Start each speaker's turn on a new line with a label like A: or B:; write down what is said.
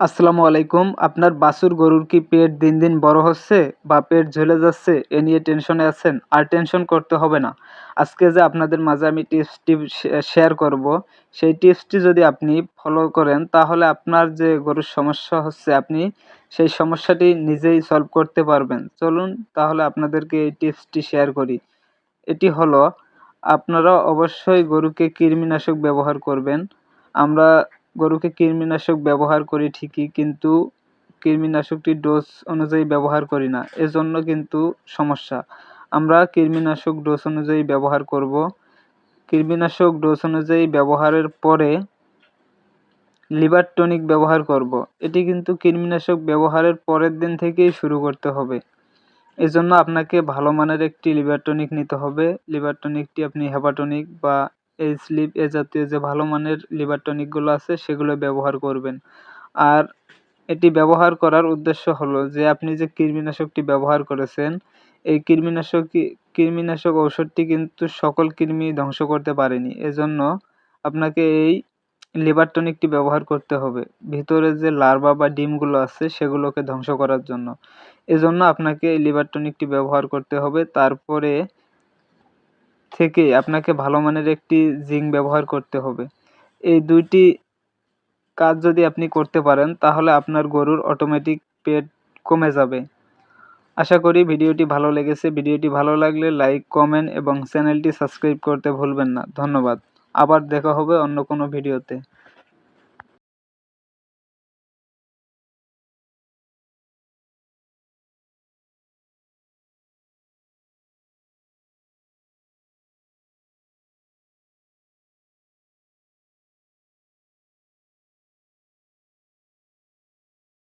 A: আসসালামু আলাইকুম। আপনার বাছুর গরুর কি পেট দিন দিন বড় হচ্ছে বা পেট ঝুলে যাচ্ছে এ নিয়ে টেনশনে আছেন? আর টেনশন করতে হবে না। আজকে যে আপনাদের মাঝে আমি টিপসটি শেয়ার করব, সেই টিপসটি যদি আপনি ফলো করেন, তাহলে আপনার যে গরুর সমস্যা হচ্ছে, আপনি সেই সমস্যাটি নিজেই সলভ করতে পারবেন। চলুন তাহলে আপনাদেরকে এই টিপসটি শেয়ার করি। এটি হলো, আপনারা অবশ্যই গরুকে কৃমিনাশক ব্যবহার করবেন। আমরা গরুকে কৃমিনাশক ব্যবহার করি ঠিকই, কিন্তু কৃমিনাশকটি ডোজ অনুযায়ী ব্যবহার করি না। এজন্য কিন্তু সমস্যা। আমরা কৃমিনাশক ডোজ অনুযায়ী ব্যবহার করব। কৃমিনাশক ডোজ অনুযায়ী ব্যবহারের পরে লিভার টনিক ব্যবহার করব। এটি কিন্তু কৃমিনাশক ব্যবহারের পরের দিন থেকেই শুরু করতে হবে। এজন্য আপনাকে ভালো মানের একটি লিভার টনিক নিতে হবে। লিভার টনিকটি আপনি হেপাটনিক বা এই স্লিপ, এ জাতীয় যে ভালো মানের লিভার টনিকগুলো আছে, সেগুলো ব্যবহার করবেন। আর এটি ব্যবহার করার উদ্দেশ্য হলো যে, আপনি যে কৃমিনাশকটি ব্যবহার করেছেন, এই কৃমিনাশক কৃমিনাশক ঔষধটি কিন্তু সকল কৃমি ধ্বংস করতে পারেনি। এজন্য আপনাকে এই লিভার টনিকটি ব্যবহার করতে হবে। ভিতরে যে লার্ভা বা ডিমগুলো আছে, সেগুলোকে ধ্বংস করার জন্য। এজন্য আপনাকে এই লিভার টনিকটি ব্যবহার করতে হবে। তারপরে থেকে আপনাকে ভালো মানের একটি জিঙ্ক ব্যবহার করতে হবে। এই দুইটি কাজ যদি আপনি করতে পারেন, তাহলে আপনার গরুর অটোমেটিক পেট কমে যাবে। আশা করি ভিডিওটি ভালো লেগেছে। ভিডিওটি ভালো লাগলে লাইক কমেন্ট এবং চ্যানেলটি সাবস্ক্রাইব করতে ভুলবেন না। ধন্যবাদ। আবার দেখা হবে অন্য কোনো ভিডিওতে।